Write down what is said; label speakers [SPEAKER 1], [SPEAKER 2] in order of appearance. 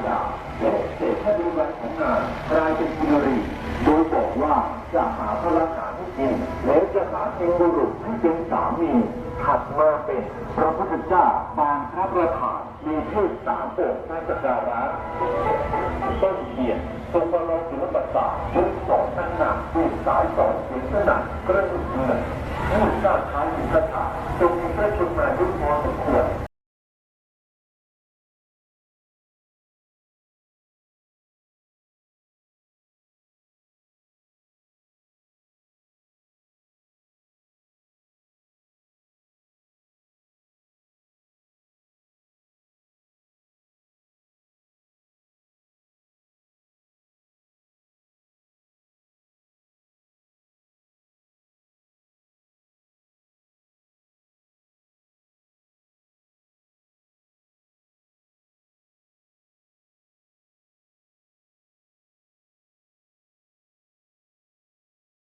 [SPEAKER 1] ายาและเศษพระดูวัของงานกลายเป็นกินรีโดยบอกว่าจะหาพระราชาให้กิงแล้วจะหาเองบุรุษให้เป็นสามีถัดมาเป็นพระพุทธเจ้าบางพระประธานมีชื่อสามองค์ในสักการะต้นเทียนทรงประลองศิลปศาสตร์ชุดสองตั้งหนักผู้สายสอนเสียงสนั่นกระดุกเงินผู้สร้างท้ายศิลปศาสตร์